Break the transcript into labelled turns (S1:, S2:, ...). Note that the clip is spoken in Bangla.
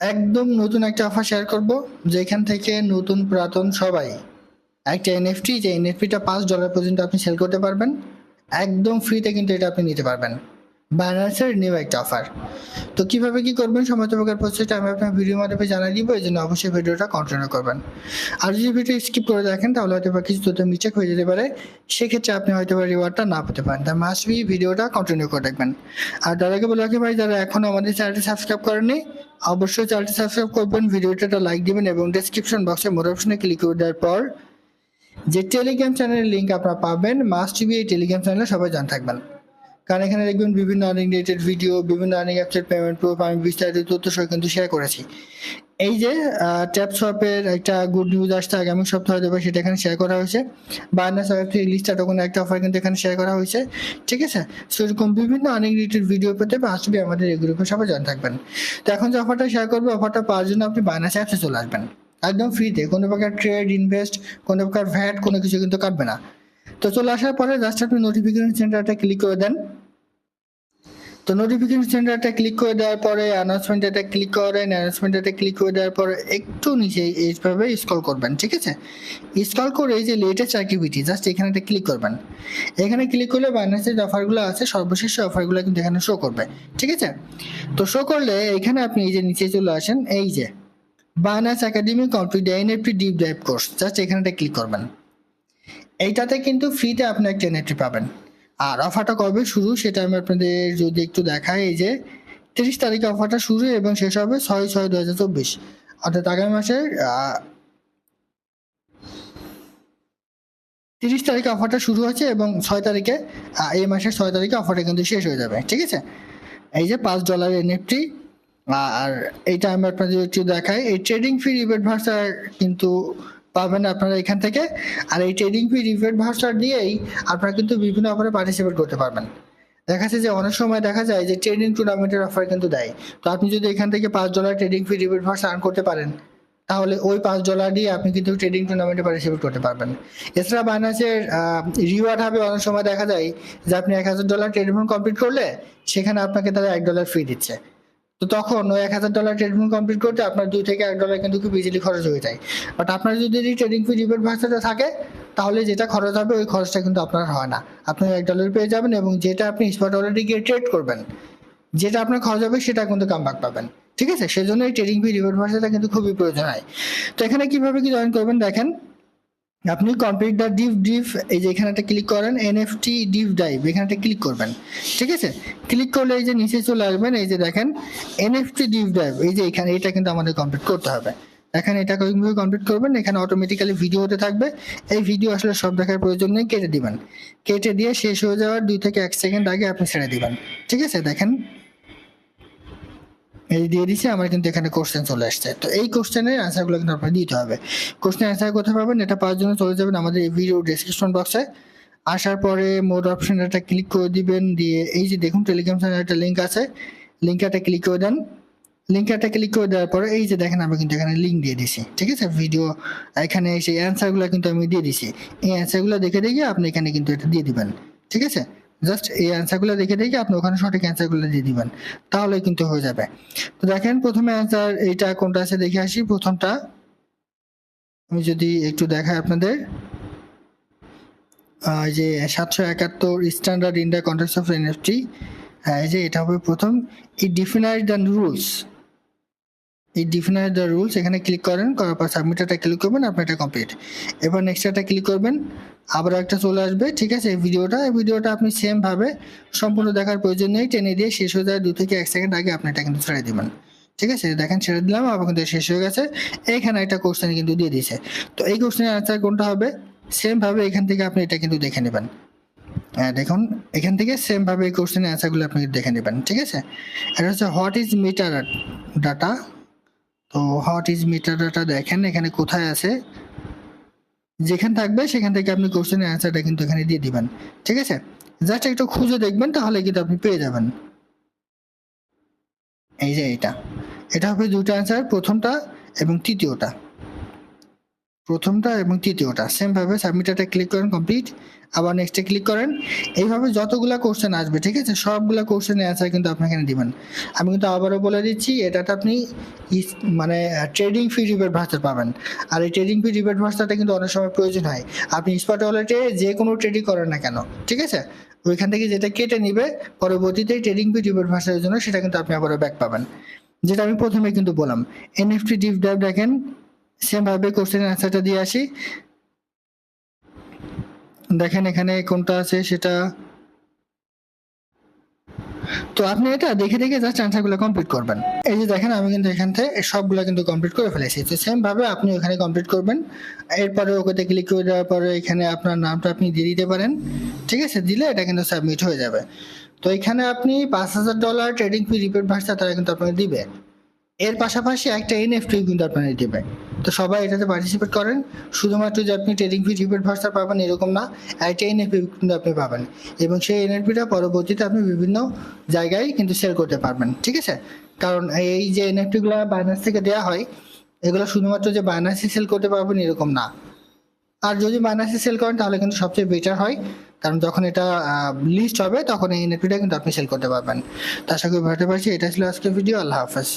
S1: একদম নতুন একটা অফার শেয়ার করব, যেখান থেকে নতুন পুরাতন সবাই, একটা এনএফটি যে এনএফটিটা পাঁচ ডলার পর্যন্ত আপনি সেল করতে পারবেন, একদম ফ্রিতে কিন্তু এটা আপনি নিতে পারবেন। বাইন্যান্সের নিউ একটা অফার তো কীভাবে কি করবেন সমস্ত প্রকার প্রসেসটা আমি আপনার ভিডিও মাধ্যমে জানিয়ে দিব, এই জন্য অবশ্যই ভিডিওটা কন্টিনিউ করবেন। আর যদি ভিডিও স্কিপ করে দেখেন, তাহলে হয়তো বা কিছু তথ্য মিস্টেক হয়ে যেতে পারে। সেক্ষেত্রে আপনি হয়তো বা রিওয়ার্ডটা না পেতে পারেন। তাই মাস্ট বি ভিডিওটা কন্টিনিউ করে দেখবেন। আর আগে বলে রাখি ভাই, যারা এখনও আমাদের চ্যানেলটি সাবস্ক্রাইব করেননি, অবশ্যই চ্যানেলটি সাবস্ক্রাইব করবেন ভিডিওটা লাইক দিবেন এবং ডেসক্রিপশন বক্সে মোর অপশনে ক্লিক করে দেওয়ার পর যে টেলিগ্রাম চ্যানেলের লিঙ্ক আপনারা পাবেন মাস্ট বি এই টেলিগ্রাম চ্যানেলে সবাই জান থাকবেন। কারণ এখানে দেখবেন বিভিন্ন আর্নিং রিলেটেড ভিডিও বিভিন্ন আর্নিং অ্যাপসের পেমেন্ট প্রুফ আমি বিস্তারিত তথ্য সহ কিন্তু শেয়ার করেছি। এই যে ট্যাপ শপের একটা গুড নিউজ আসছে আগামী সপ্তাহে দেবে, সেটা এখানে শেয়ার করা হয়েছে। বায়ান্নাস থেকে লিস্টটা তখন একটা অফার কিন্তু এখানে শেয়ার করা হয়েছে। ঠিক আছে? সো এরকম বিভিন্ন আর্নিং রিলেটেড ভিডিও পেতে আসবে আমাদের এই গ্রুপে সবাই জান থাকবেন। তো এখন যে অফারটা শেয়ার করব অফারটা পাওয়ার জন্য আপনি বায়ান্নাস অ্যাপসে চলে আসবেন। একদম ফ্রিতে কোনো প্রকার ট্রেড ইনভেস্ট কোনো প্রকার ভ্যাট কোনো কিছু কিন্তু কাটবে না। তো চলে আসার পরে জাস্ট আপনি নোটিফিকেশন সেন্টারটা ক্লিক করে দেন। তো নোটিফিকেশন সেন্টারটা ক্লিক করে দেওয়ার পরে অ্যানাউন্সমেন্টটা ক্লিক করেন অ্যানাউন্সমেন্টটা ক্লিক করে দেওয়ার পরে একটু নিচে এইভাবে স্ক্রল করবেন, ঠিক আছে? স্ক্রল করে এই যে লেটেস্ট অ্যাক্টিভিটি জাস্ট এখানে একটা ক্লিক করবেন। এখানে ক্লিক করলে বাইন্যান্সের যে অফারগুলো আছে, সর্বশেষ অফারগুলো কিন্তু এখানে শো করবে, ঠিক আছে? তো শো করলে এখানে আপনি এই যে নিচে চলে আসেন, এই যে Binance academy complete NFT deep drive course just এখানে একটা ক্লিক করবেন। এইটাতে কিন্তু ফ্রিতে আপনি একটা এনএফটি পাবেন। আর অফারটা কবে শুরু সেটা আমি আপনাদের যদি একটু দেখাই, এই যে তিরিশ তারিখে অফারটা শুরু এবং শেষ হবে ছয় ছয় দু হাজার চব্বিশ। অর্থাৎ আগামী মাসের তিরিশ তারিখে অফারটা শুরু হয়েছে এবং ছয় তারিখে এই মাসের ছয় তারিখে অফারটা কিন্তু শেষ হয়ে যাবে, ঠিক আছে? এই যে পাঁচ ডলার এনএফটি আর এইটা আমি আপনাদের একটু দেখাই। এই ট্রেডিং ফি রিবেট ভার্সার কিন্তু পাবেন আপনারা এখান থেকে। আর এই ট্রেডিং ফি রিবেট ভার্সার দিয়েই আপনারা কিন্তু বিভিন্ন অফারে পার্টিসিপেট করতে পারবেন। দেখা যাচ্ছে যে অনেক সময় দেখা যায় যে ট্রেডিং টুর্নামেন্টের অফার কিন্তু দেয়। তো আপনি যদি এখান থেকে পাঁচ ডলার ট্রেডিং ফি রিবেট ভার্স আর্ন করতে পারেন, তাহলে ওই পাঁচ ডলার দিয়ে আপনি কিন্তু ট্রেডিং টুর্নামেন্টে পার্টিসিপেট করতে পারবেন। এছাড়া বাইন্যান্সের রিওয়ার্ড হবে অনেক সময় দেখা যায় যে আপনি এক হাজার ডলার ট্রেডিং কমপ্লিট করলে, সেখানে আপনাকে তারা এক ডলার ফ্রি দিচ্ছে। তো তখন ওই এক হাজার ডলার ট্রেডিং কমপ্লিট করতে আপনার দুই থেকে এক ডলার কিন্তু খুব ইজিলি খরচ হয়ে যায়। বাট আপনার যদি ট্রেডিং ফি রিবেট ভার্সাটা থাকে, তাহলে যেটা খরচ হবে, ওই খরচটা কিন্তু আপনার হয় না। আপনি এক ডলার পেয়ে যাবেন এবং যেটা আপনি স্পট অলরেডি গিয়ে ট্রেড করবেন, যেটা আপনার খরচ হবে, সেটা কিন্তু কামব্যাক পাবেন। ঠিক আছে? সেজন্য এই ট্রেডিং ফি রিভার্ট ভার্সাটা কিন্তু খুবই প্রয়োজন হয়। তো এখানে কীভাবে কি জয়েন করবেন, দেখেন। আপনি কমপ্লিট দ্য ডিভ ডিভ এই যে এখানে একটা ক্লিক করেন এনএফটি ডিভ ডাইভ এখানে একটা ক্লিক করবেন, ঠিক আছে? ক্লিক করলে এই যে নিচে চলে আসবেন, এই যে দেখেন এনএফটি ডিভ ডাইভ এই যে এখানে, এটা কিন্তু আমাদের কমপ্লিট করতে হবে। দেখেন, এটা কীভাবে কমপ্লিট করবেন? এখানে অটোমেটিক্যালি ভিডিও হতে থাকবে। এই ভিডিও আসলে সব দেখার প্রয়োজন নেই, কেটে দিবেন। কেটে দিয়ে শেষ হয়ে যাওয়ার দুই থেকে এক সেকেন্ড আগে আপনি ছেড়ে দিবেন, ঠিক আছে? দেখেন এই দিয়ে দিছে, আমার কিন্তু এখানে কোশ্চেন চলে আসছে। তো এই কোশ্চেনের অ্যান্সারগুলো কিন্তু আপনার দিতে হবে। কোশ্চেন অ্যান্সার কোথায় পাবেন? এটা পাওয়ার জন্য চলে যাবেন আমাদের এই ভিডিও ডিসক্রিপশন বক্সে আসার পরে মোড অপশন একটা ক্লিক করে দিবেন, দিয়ে এই যে দেখুন টেলিগ্রাম চ্যানেল একটা লিঙ্ক আছে। লিঙ্কটা ক্লিক করে দেন। লিঙ্কটা ক্লিক করে দেওয়ার পরে এই যে দেখেন আমি কিন্তু এখানে লিঙ্ক দিয়ে দিছি। ঠিক আছে? ভিডিও এখানে সেই অ্যান্সারগুলো কিন্তু আমি দিয়ে দিছি। এই অ্যান্সারগুলো দেখে দেখে আপনি এখানে কিন্তু এটা দিয়ে দিবেন। ঠিক আছে? জাস্ট এই অ্যান্সারগুলো দেখে দেখে আপনি ওখানে সঠিক অ্যান্সারগুলো দিয়ে দিবেন। তাহলে কিন্তু হয়ে যাবে। তো দেখেন, প্রথমে অ্যান্সার এইটা কোনটা আছে দেখে আসি। প্রথমটা আমি যদি একটু দেখাই আপনাদের। যে সাতশো একাত্তর standard India contract of NFT এই যে এটা হবে প্রথম। এই ডিফিনাইজ দ্য রুলস এই ডিফিনাইজ দ্য রুলস এখানে ক্লিক করেন, করার পর সাবমিটারটা ক্লিক করবেন আপনার এটা কমপ্লিট এবার নেক্সটটা ক্লিক করবেন, আবার একটা চলে আসবে, ঠিক আছে? এই ভিডিওটা এই ভিডিওটা আপনি সেমভাবে সম্পূর্ণ দেখার প্রয়োজন নেই, টেনে দিয়ে শেষ হয়ে যায়, দু থেকে এক সেকেন্ড আগে আপনি এটা কিন্তু ছেড়ে দিবেন। ঠিক আছে? দেখেন, ছেড়ে দিলাম, আবার কিন্তু শেষ হয়ে গেছে। এইখানে একটা কোশ্চেন কিন্তু দিয়ে দিয়েছে। তো এই কোশ্চেনের আনসার কোনটা হবে? সেমভাবে এখান থেকে আপনি এটা কিন্তু দেখে নেবেন। হ্যাঁ দেখুন, এখান থেকে সেমভাবে এই কোশ্চেনের অ্যান্সারগুলো আপনি দেখে নেবেন, ঠিক আছে? এটা হচ্ছে হোয়াট ইজ মিটার ডাটা তো হোয়াট ইজ মিটার ডাটা দেখেন, এখানে কোথায় আছে? যেখান থাকবে, সেখান থেকে আপনি কোশ্চেনের অ্যান্সারটা কিন্তু এখানে দিয়ে দিবেন। ঠিক আছে? জাস্ট একটু খুঁজে দেখবেন, তাহলে কিন্তু আপনি পেয়ে যাবেন। এই যে এটা। এটা হবে দুটো অ্যান্সার প্রথমটা এবং তৃতীয়টা। প্রথমটা এবং তৃতীয়টা। সেমভাবে সাবমিটারটা ক্লিক করেন কমপ্লিট আবার নেক্সটে ক্লিক করেন। এইভাবে যতগুলা কোশ্চেন আসবে, ঠিক আছে? সবগুলা কোশ্চেনের অ্যান্সার কিন্তু আপনি এখানে দিবেন আমি কিন্তু আবারও বলে দিচ্ছি, এটাতে আপনি মানে ট্রেডিং ফি রিবেট ভার্সার পাবেন। আর এই ট্রেডিং ফি রিবেট ভার্সারটা কিন্তু অনেক সময় প্রয়োজন হয়। আপনি স্পট ওয়ালেটে যে কোনো ট্রেডিং করেন না কেন, ঠিক আছে? ওইখান থেকে যেটা কেটে নিবে, পরবর্তীতে ট্রেডিং ফি রিবেট ভার্সারের জন্য সেটা কিন্তু আপনি আবারও ব্যাক পাবেন। যেটা আমি প্রথমে কিন্তু বললাম এনএফটি ডিপ ড্রাইভ দেখেন সেমভাবে কোশ্চেনের অ্যান্সারটা দিয়ে আসি। দেখেন এখানে কোনটা আছে সেটা। তো আপনি এটা দেখে দেখে জাস্ট অ্যান্সারগুলো কমপ্লিট করবেন। এই যে দেখেন, আমি কিন্তু এখান থেকে সবগুলো কিন্তু কমপ্লিট করে ফেলেছি। তো সেম ভাবে আপনি ওখানে কমপ্লিট করবেন। এরপরে ওকেতে ক্লিক করে দেওয়ার পরে এখানে আপনার নামটা আপনি দিয়ে দিতে পারেন। ঠিক আছে? দিলে এটা কিন্তু সাবমিট হয়ে যাবে। তো এখানে আপনি পাঁচ হাজার ডলার ট্রেডিং ফি রিপোর্ট ভার্সা তারা কিন্তু আপনাকে দিবে। এর পাশাপাশি একটা এনএফটি কিন্তু আপনাদের দিবে তো সবাই এটাতে পার্টিসিপেট করেন। শুধুমাত্র যে আপনি ট্রেডিং ফি রিপোর্ট ভার্সা পাবেন এরকম না। একটা এনএফপি কিন্তু আপনি পাবেন। এবং সেই এনএফপিটা পরবর্তীতে আপনি বিভিন্ন জায়গায় কিন্তু সেল করতে পারবেন। ঠিক আছে? কারণ এই যে এনএফটিগুলো বাইনান্স থেকে দেওয়া হয়, এগুলো শুধুমাত্র যে বাইনান্সে সেল করতে পারবেন এরকম না। আর যদি বাইনান্সে সেল করেন, তাহলে কিন্তু সবচেয়ে বেটার হয়। কারণ যখন এটা লিস্ট হবে, তখন এই এনএফটিটা কিন্তু আপনি সেল করতে পারবেন। তো আশা করি ভাবতে পারছি। এটা ছিল আজকের ভিডিও আল্লাহ হাফেজ।